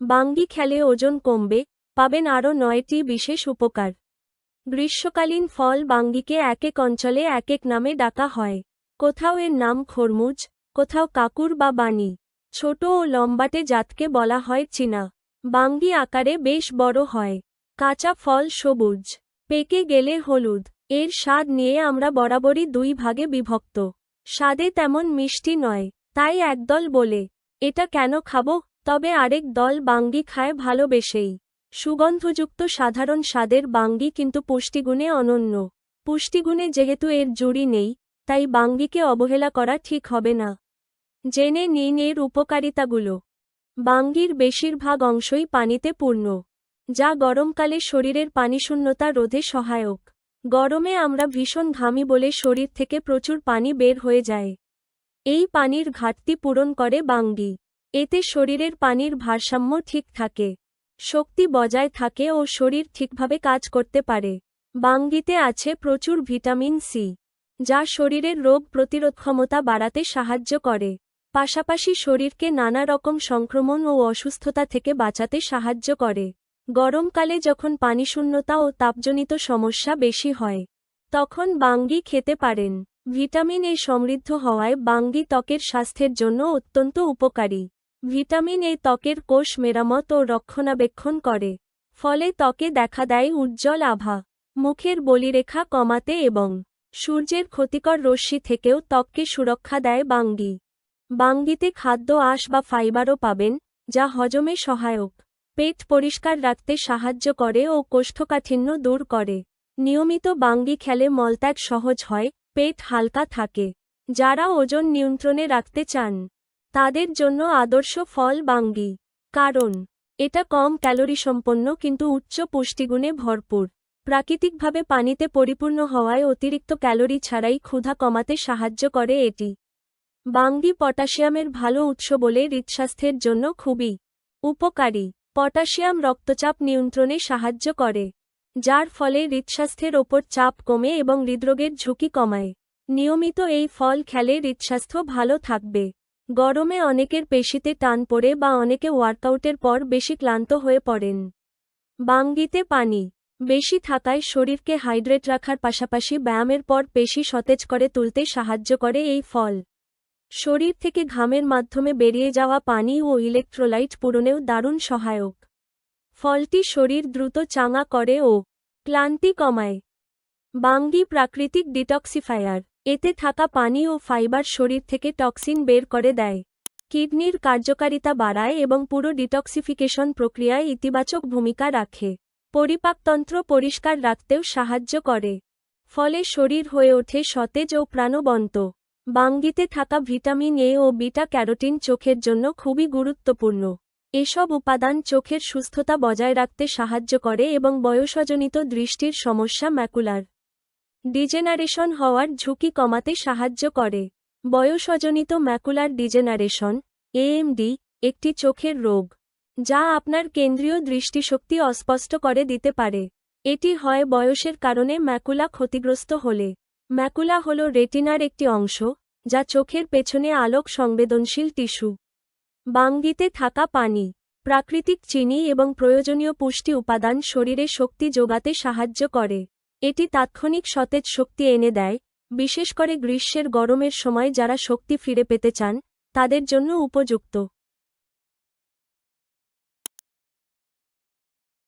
বাঙ্গি খেলে ওজন কমবে, পাবেন আরও নয়টি বিশেষ উপকার। গ্রীষ্মকালীন ফল বাঙ্গিকে এক এক অঞ্চলে এক এক নামে ডাকা হয়। কোথাও এর নাম খরমুজ, কোথাও কাকুর বা বানি ছোট ও লম্বাটে জাতকে বলা হয় চীনা। বাঙ্গি আকারে বেশ বড় হয়। কাঁচা ফল সবুজ, পেকে গেলে হলুদ। এর স্বাদ নিয়ে আমরা বরাবরই দুই ভাগে বিভক্ত। স্বাদে তেমন মিষ্টি নয়, তাই একদল বলে, এটা কেন খাব? তবে আরেক দল বাঙ্গি খায় ভালোবেসেই। সুগন্ধযুক্ত সাধারণ স্বাদের বাঙ্গি কিন্তু পুষ্টিগুণে অনন্য। পুষ্টিগুণে যেহেতু এর জুড়ি নেই, তাই বাঙ্গিকে অবহেলা করা ঠিক হবে না। জেনে নিন এর উপকারিতাগুলো। বাঙ্গির বেশিরভাগ অংশই পানিতে পূর্ণ, যা গরমকালে শরীরের পানিশূন্যতা রোধে সহায়ক। গরমে আমরা ভীষণ ঘামি বলে শরীর থেকে প্রচুর পানি বের হয়ে যায়। এই পানির ঘাটতি পূরণ করে বাঙ্গি। এতে শরীরের পানির ভারসাম্য ঠিক থাকে, শক্তি বজায় থাকে ও শরীর ঠিকভাবে কাজ করতে পারে। বাঙ্গিতে আছে প্রচুর ভিটামিন সি, যা শরীরের রোগ প্রতিরোধ ক্ষমতা বাড়াতে সাহায্য করে। পাশাপাশি শরীরকে নানা রকম সংক্রমণ ও অসুস্থতা থেকে বাঁচাতে সাহায্য করে। গরমকালে যখন পানিশূন্যতা ও তাপজনিত সমস্যা বেশি হয়, তখন বাঙ্গি খেতে পারেন। ভিটামিন এ সমৃদ্ধ হওয়ায় বাঙ্গি ত্বকের স্বাস্থ্যের জন্য অত্যন্ত উপকারী। ভিটামিন এ ত্বকের কোষ মেরামত ও রক্ষণাবেক্ষণ করে, ফলে ত্বকে দেখা দেয় উজ্জ্বল আভা, মুখের বলিরেখা কমাতে এবং সূর্যের ক্ষতিকর রশ্মি থেকেও ত্বককে সুরক্ষা দেয় বাঙ্গি। বাঙ্গিতে খাদ্য আঁশ বা ফাইবারও পাবেন, যা হজমে সহায়ক, পেট পরিষ্কার রাখতে সাহায্য করে ও কোষ্ঠকাঠিন্য দূর করে। নিয়মিত বাঙ্গি খেলে মলত্যাগ সহজ হয়, পেট হালকা থাকে, যারা ওজন নিয়ন্ত্রণে রাখতে চান। তাদের জন্য আদর্শ ফল বাঙ্গি। কারণ, এটা কম ক্যালোরি সম্পন্ন কিন্তু উচ্চ পুষ্টিগুণে ভরপুর। প্রাকৃতিকভাবে পানিতে পরিপূর্ণ হওয়ায় অতিরিক্ত ক্যালোরি ছাড়াই ক্ষুধা কমাতে সাহায্য করে এটি। বাঙ্গি পটাশিয়ামের ভালো উৎস বলে হৃদস্বাস্থ্যের জন্য খুবই উপকারী। পটাশিয়াম রক্তচাপ নিয়ন্ত্রণে সাহায্য করে, যার ফলে হৃদস্বাস্থ্যের ওপর চাপ কমে এবং হৃদরোগের ঝুঁকি কমায়। নিয়মিত এই ফল খেলে হৃদস্বাস্থ্য ভালো থাকবে। গরমে অনেকের পেশিতে টান পড়ে বা অনেকে ওয়ার্কআউটের পর বেশি ক্লান্ত হয়ে পড়েন। বাঙ্গিতে পানি, বেশি থাকায় শরীরকে হাইড্রেট রাখার পাশাপাশি ব্যায়ামের পর পেশি সতেজ করে তুলতে সাহায্য করে এই ফল। শরীর থেকে ঘামের মাধ্যমে বেরিয়ে যাওয়া পানি ও ইলেকট্রোলাইট পূরণেও দারুণ সহায়ক। ফলটি শরীর দ্রুত চাঙা করে ও ক্লান্তি কমায়। বাঙ্গি প্রাকৃতিক ডিটক্সিফায়ার। এতে থাকা পানি ও ফাইবার শরীর থেকে টক্সিন বের করে দেয়। কিডনির কার্যকারিতা বাড়ায় এবং পুরো ডিটক্সিফিকেশন প্রক্রিয়ায় ইতিবাচক ভূমিকা রাখে। পরিপাকতন্ত্র পরিষ্কার রাখতেও সাহায্য করে। ফলে শরীর হয়ে ওঠে সতেজ ও প্রাণবন্ত। বাঙ্গিতে থাকা ভিটামিন এ ও বিটা ক্যারোটিন চোখের জন্য খুবই গুরুত্বপূর্ণ। এসব উপাদান চোখের সুস্থতা বজায় রাখতে সাহায্য করে এবং বয়সজনিত দৃষ্টির সমস্যা ম্যাকুলার। ডিজেনারেশন হওয়ার ঝুঁকি কমাতে সাহায্য করে। বয়সজনিত ম্যাকুলার ডিজেনারেশন এএমডি একটি চোখের রোগ, যা আপনার কেন্দ্রীয় দৃষ্টিশক্তি অস্পষ্ট করে দিতে পারে। এটি হয় বয়সের কারণে ম্যাকুলা ক্ষতিগ্রস্ত হলে। ম্যাকুলা হল রেটিনার একটি অংশ, যা চোখের পেছনে আলোক সংবেদনশীল টিস্যু, বাঙ্গিতে থাকা পানি, প্রাকৃতিক চিনি এবং প্রয়োজনীয় পুষ্টি উপাদান শরীরে শক্তি যোগাতে সাহায্য করে। এটি তাৎক্ষণিক সতেজ শক্তি এনে দেয়, বিশেষ করে গ্রীষ্মের গরমের সময় যারা শক্তি ফিরে পেতে চান, তাদের জন্য উপযুক্ত।